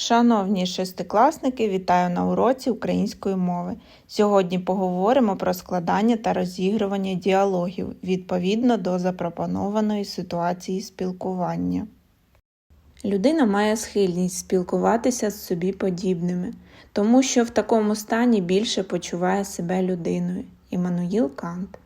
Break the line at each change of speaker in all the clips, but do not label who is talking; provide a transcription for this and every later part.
Шановні шестикласники, вітаю на уроці української мови. Сьогодні поговоримо про складання та розігрування діалогів відповідно до запропонованої ситуації спілкування. Людина має схильність спілкуватися з собі подібними, тому що в такому стані більше почуває себе людиною. Іммануїл Кант.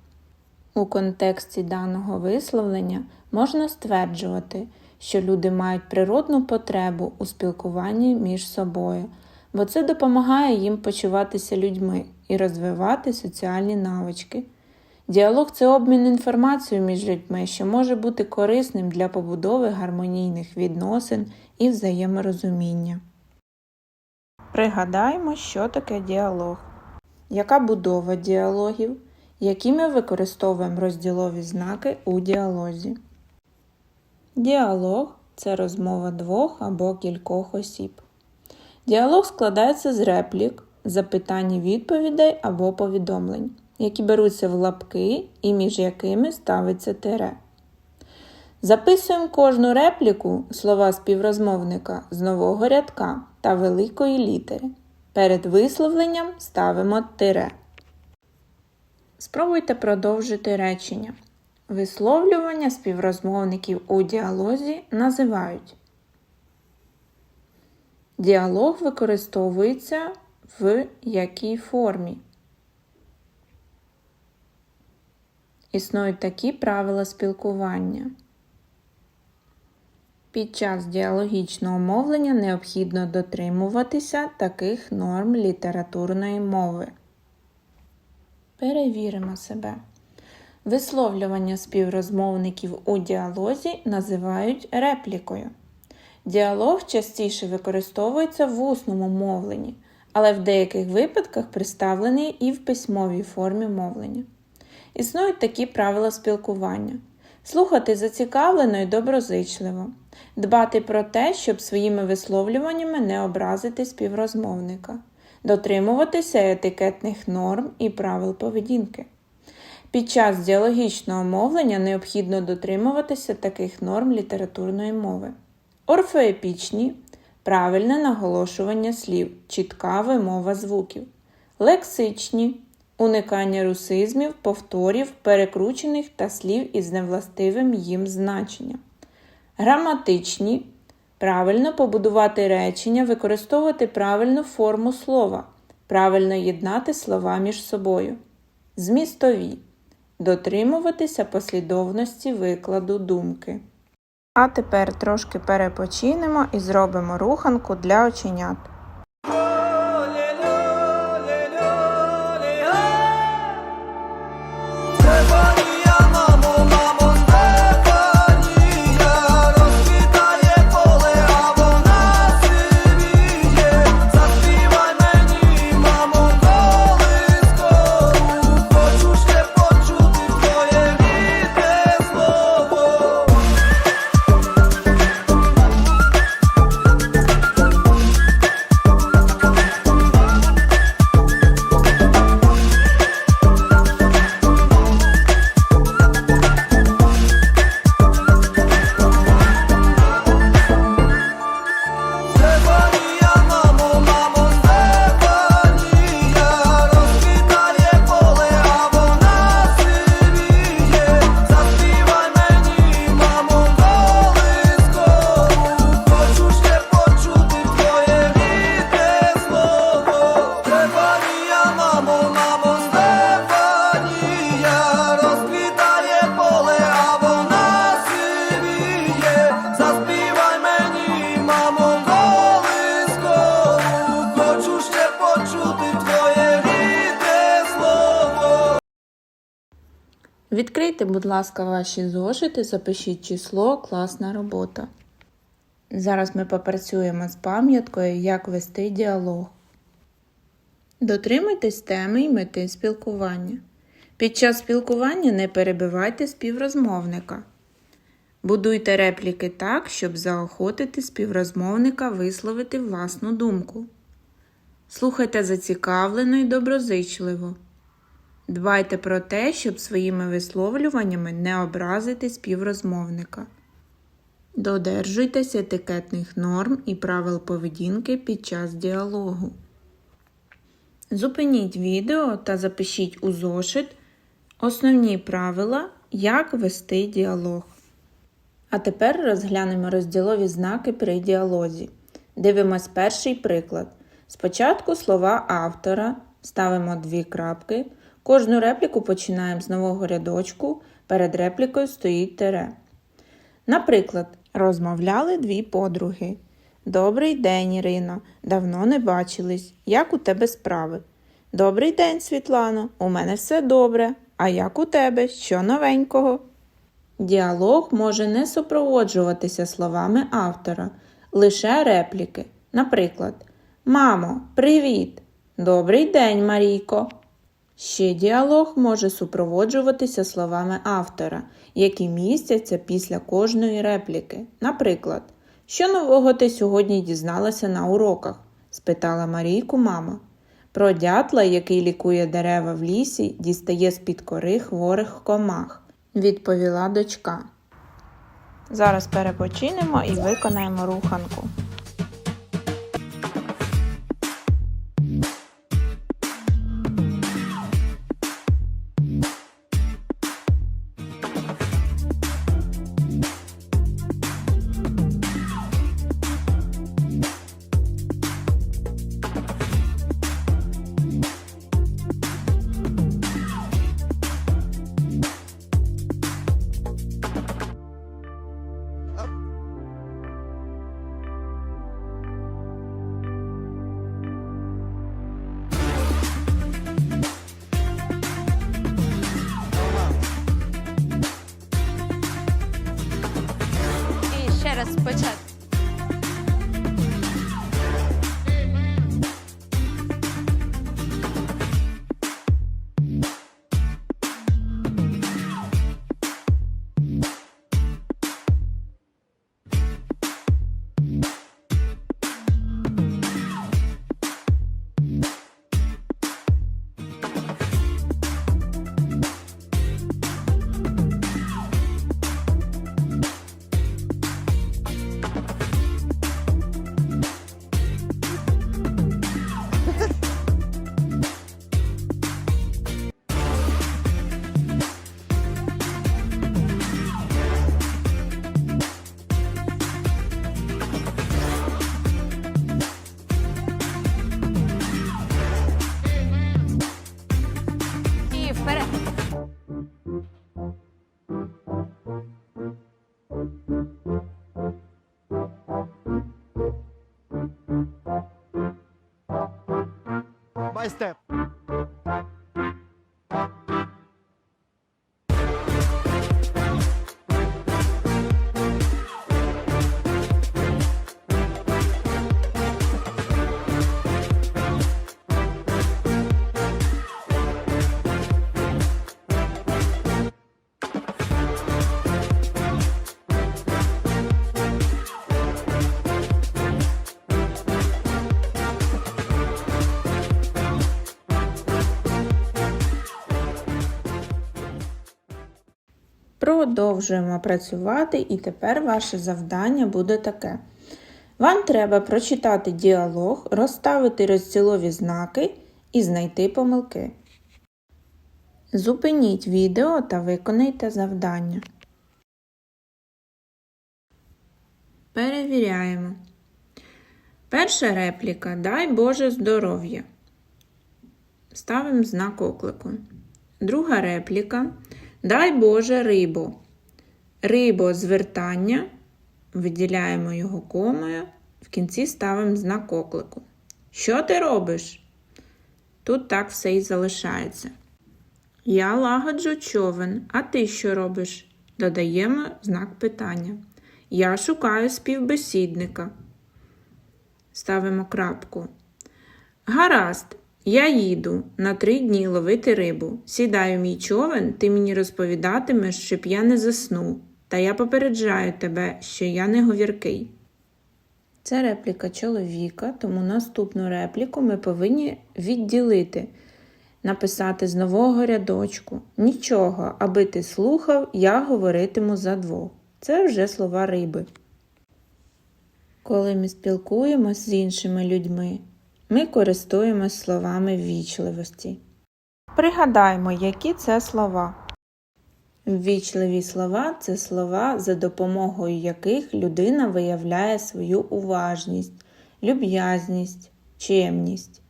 У контексті даного висловлення можна стверджувати, що люди мають природну потребу у спілкуванні між собою, бо це допомагає їм почуватися людьми і розвивати соціальні навички. Діалог це обмін інформацією між людьми, що може бути корисним для побудови гармонійних відносин і взаєморозуміння. Пригадаймо, що таке діалог. Яка будова діалогів? Які ми використовуємо розділові знаки у діалозі? Діалог це розмова двох або кількох осіб. Діалог складається з реплік, запитань і відповідей або повідомлень, які беруться в лапки і між якими ставиться тире. Записуємо кожну репліку слова співрозмовника з нового рядка та великої літери. Перед висловленням ставимо тире. Спробуйте продовжити речення. Висловлювання співрозмовників у діалозі називають. Діалог використовується в якій формі? Існують такі правила спілкування. Під час діалогічного мовлення необхідно дотримуватися таких норм літературної мови. Перевіримо себе. Висловлювання співрозмовників у діалозі називають реплікою. Діалог частіше використовується в усному мовленні, але в деяких випадках представлений і в письмовій формі мовлення. Існують такі правила спілкування: слухати зацікавлено і доброзичливо, дбати про те, щоб своїми висловлюваннями не образити співрозмовника, дотримуватися етикетних норм і правил поведінки. Під час діалогічного мовлення необхідно дотримуватися таких норм літературної мови. Орфоепічні правильне наголошування слів, чітка вимова звуків, лексичні уникання русизмів, повторів, перекручених та слів із невластивим їм значенням. Граматичні правильно побудувати речення, використовувати правильну форму слова, правильно єднати слова між собою. Змістові дотримуватися послідовності викладу думки. А тепер трошки перепочинемо і зробимо руханку для оченят. Будь ласка, ваші зошити, запишіть число, класна робота. Зараз ми попрацюємо з пам'яткою, як вести діалог. Дотримуйтесь теми і мети спілкування. Під час спілкування не перебивайте співрозмовника. Будуйте репліки так, щоб заохотити співрозмовника висловити власну думку. Слухайте зацікавлено і доброзичливо. Дбайте про те, щоб своїми висловлюваннями не образити співрозмовника. Додержуйтесь етикетних норм і правил поведінки під час діалогу. Зупиніть відео та запишіть у зошит основні правила, як вести діалог. А тепер розглянемо розділові знаки при діалозі. Дивимось перший приклад. Спочатку слова автора, ставимо дві крапки. Кожну репліку починаємо з нового рядочку. Перед реплікою стоїть тире. Наприклад, розмовляли дві подруги. Добрий день, Ірино. Давно не бачились. Як у тебе справи? Добрий день, Світлано. У мене все добре. А як у тебе? Що новенького? Діалог може не супроводжуватися словами автора, лише репліки. Наприклад, Мамо, привіт! Добрий день, Марійко. Ще діалог може супроводжуватися словами автора, які містяться після кожної репліки. Наприклад, що нового ти сьогодні дізналася на уроках? спитала Марійку мама. Про дятла, який лікує дерева в лісі, дістає з-під кори хворих комах, відповіла дочка. Зараз перепочинемо і виконаємо руханку.
І ще
واستاب
Продовжуємо працювати, і тепер ваше завдання буде таке. Вам треба прочитати діалог, розставити розділові знаки і знайти помилки. Зупиніть відео та виконайте завдання. Перевіряємо. Перша репліка Дай Боже здоров'я. Ставимо знак оклику. Друга репліка Дай Боже рибу. Рибо звертання. Виділяємо його комою. В кінці ставимо знак оклику. Що ти робиш? Тут так все і залишається. Я лагоджу човен, а ти що робиш? Додаємо знак питання. Я шукаю співбесідника. Ставимо крапку. Гаразд, я їду на три дні ловити рибу. Сідаю мій човен, ти мені розповідатимеш, щоб я не заснув. Та я попереджаю тебе, що я не говіркий. Це репліка чоловіка, тому наступну репліку ми повинні відділити, написати з нового рядочку. Нічого, аби ти слухав, я говоритиму за двох. Це вже слова риби. Коли ми спілкуємось з іншими людьми, ми користуємось словами ввічливості. Пригадаймо, які це слова. Ввічливі слова це слова, за допомогою яких людина виявляє свою уважність, люб'язність, чемність.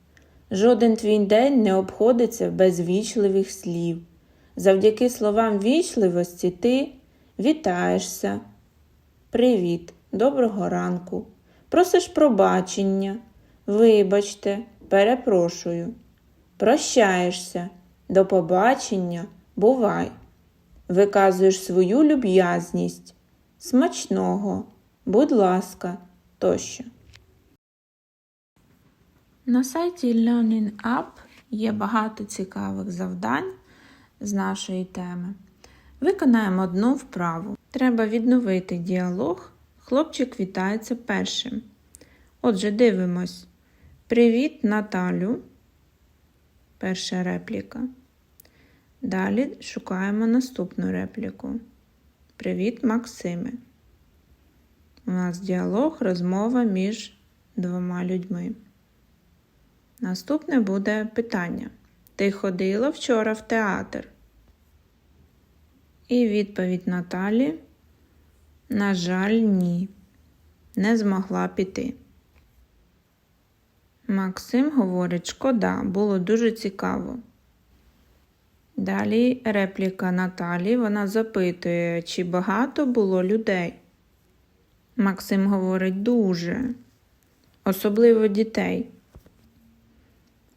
Жоден твій день не обходиться без вічливих слів. Завдяки словам вічливості ти вітаєшся. Привіт, доброго ранку. Просиш пробачення. Вибачте, перепрошую. Прощаєшся. До побачення, бувай. Виказуєш свою люб'язність. Смачного, будь ласка, тощо. На сайті Learning App є багато цікавих завдань з нашої теми. Виконаємо одну вправу. Треба відновити діалог. Хлопчик вітається першим. Отже, дивимось. Привіт, Наталю. Перша репліка. Далі шукаємо наступну репліку. Привіт, Максиме. У нас діалог, розмова між двома людьми. Наступне буде питання. Ти ходила вчора в театр? І відповідь Наталі. На жаль, ні. Не змогла піти. Максим говорить, шкода, було дуже цікаво. Далі репліка Наталі. Вона запитує, чи багато було людей. Максим говорить дуже, особливо дітей.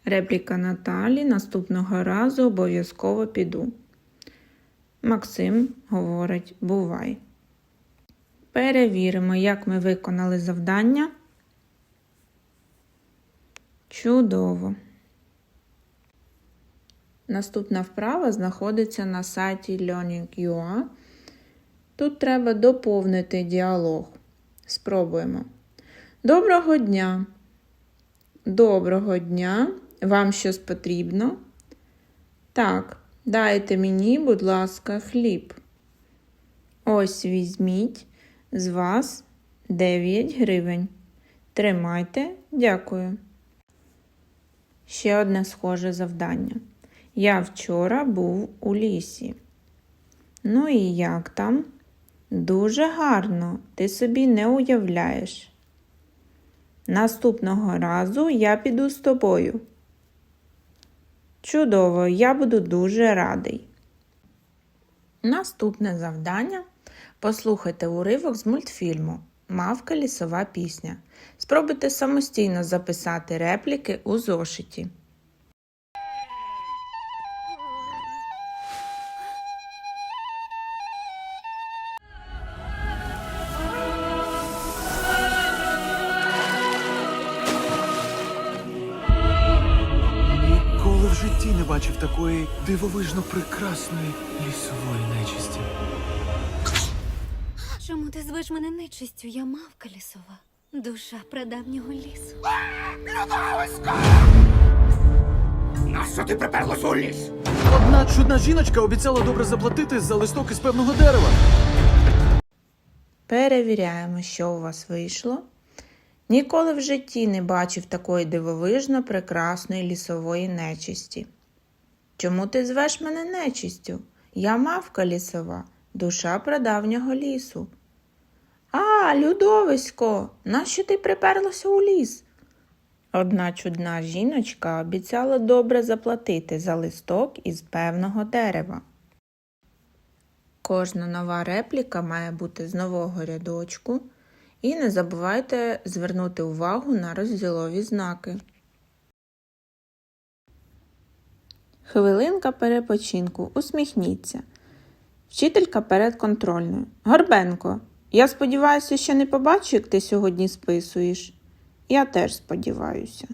Репліка Наталі наступного разу обов'язково піду. Максим говорить бувай. Перевіримо, як ми виконали завдання. Чудово. Наступна вправа знаходиться на сайті Learning.ua. Тут треба доповнити діалог. Спробуємо. Доброго дня! Доброго дня! Вам щось потрібно? Так, дайте мені, будь ласка, хліб. Ось візьміть з вас 9 гривень. Тримайте, дякую. Ще одне схоже завдання. Я вчора був у лісі. Ну і як там? Дуже гарно, ти собі не уявляєш. Наступного разу я піду з тобою. Чудово, я буду дуже радий. Наступне завдання послухайте уривок з мультфільму Мавка лісова пісня. Спробуйте самостійно записати репліки у зошиті.
Ніколи в житті не бачив такої дивовижно прекрасної лісової нечисті.
Чому ти звеш мене нечистю? Я мавка лісова, душа прадавнього лісу.
Нащо ти приперлась у ліс?
Одна чудна жіночка обіцяла добре заплатити за листок із певного дерева.
Перевіряємо, що у вас вийшло. Ніколи в житті не бачив такої дивовижно прекрасної лісової нечисті. Чому ти звеш мене нечистю? Я мавка лісова, душа прадавнього лісу. А, Людовисько, нащо ти приперлася у ліс? Одна чудна жіночка обіцяла добре заплатити за листок із певного дерева. Кожна нова репліка має бути з нового рядочку. І не забувайте звернути увагу на розділові знаки. Хвилинка перепочинку. Усміхніться. Вчителька перед контрольною. Горбенко, я сподіваюся, що не побачу, як ти сьогодні списуєш. Я теж сподіваюся.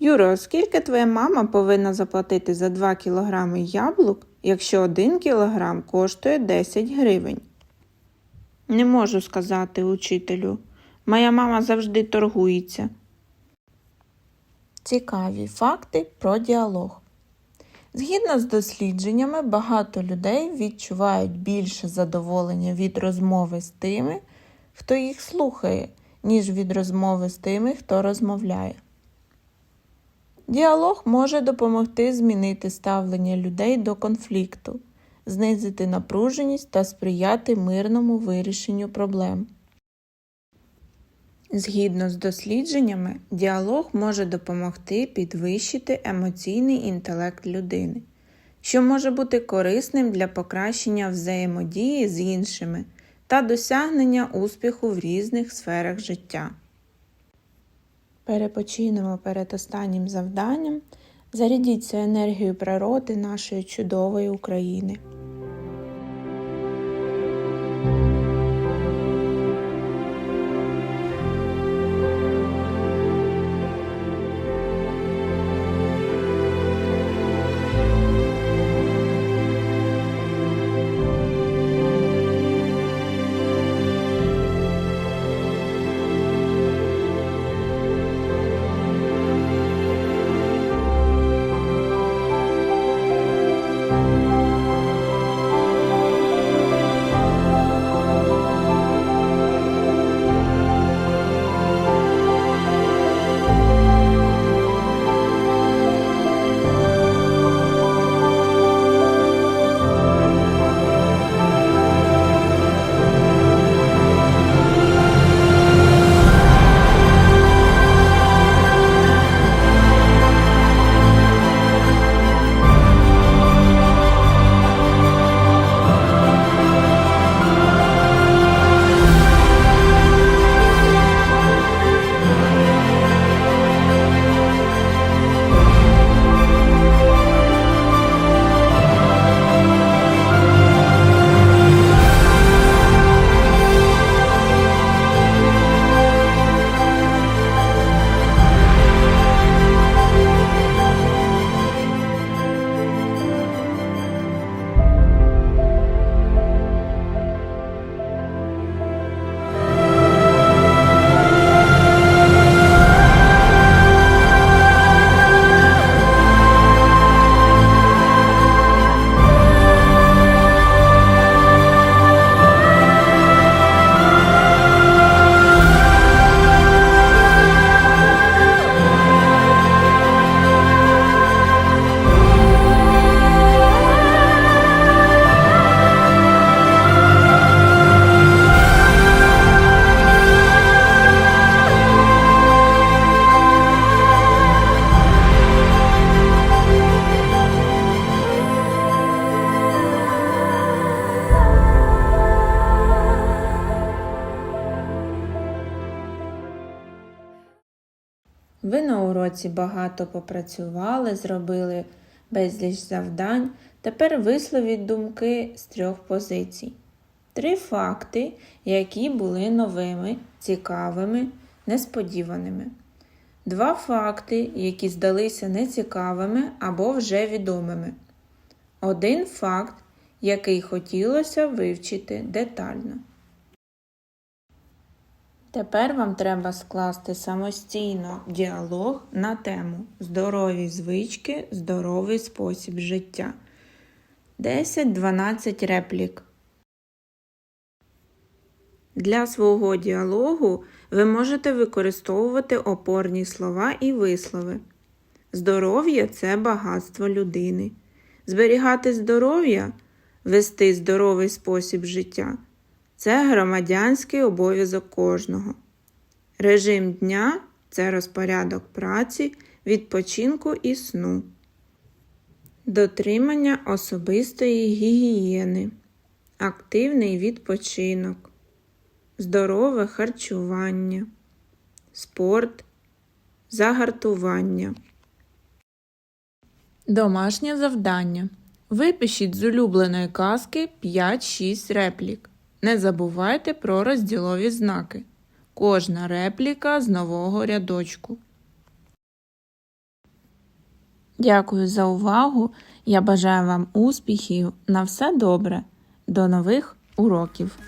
Юро, скільки твоя мама повинна заплатити за 2 кілограми яблук, якщо 1 кілограм коштує 10 гривень? Не можу сказати учителю. Моя мама завжди торгується. Цікаві факти про діалог. Згідно з дослідженнями, багато людей відчувають більше задоволення від розмови з тими, хто їх слухає, ніж від розмови з тими, хто розмовляє. Діалог може допомогти змінити ставлення людей до конфлікту, знизити напруженість та сприяти мирному вирішенню проблем. Згідно з дослідженнями, діалог може допомогти підвищити емоційний інтелект людини, що може бути корисним для покращення взаємодії з іншими та досягнення успіху в різних сферах життя. Перепочинемо перед останнім завданням. Зарядіться енергією природи нашої чудової України. Багато попрацювали, зробили безліч завдань. Тепер висловіть думки з трьох позицій. Три факти, які були новими, цікавими, несподіваними. Два факти, які здалися нецікавими або вже відомими. Один факт, який хотілося вивчити детально. Тепер вам треба скласти самостійно діалог на тему Здорові звички, здоровий спосіб життя. 10-12 реплік. Для свого діалогу ви можете використовувати опорні слова і вислови. Здоров'я це багатство людини. Зберігати здоров'я, вести здоровий спосіб життя це громадянський обов'язок кожного. Режим дня це розпорядок праці, відпочинку і сну. Дотримання особистої гігієни, активний відпочинок, здорове харчування, спорт, загартування. Домашнє завдання. Випишіть з улюбленої казки 5-6 реплік. Не забувайте про розділові знаки. Кожна репліка з нового рядочку. Дякую за увагу. Я бажаю вам успіхів. На все добре. До нових уроків!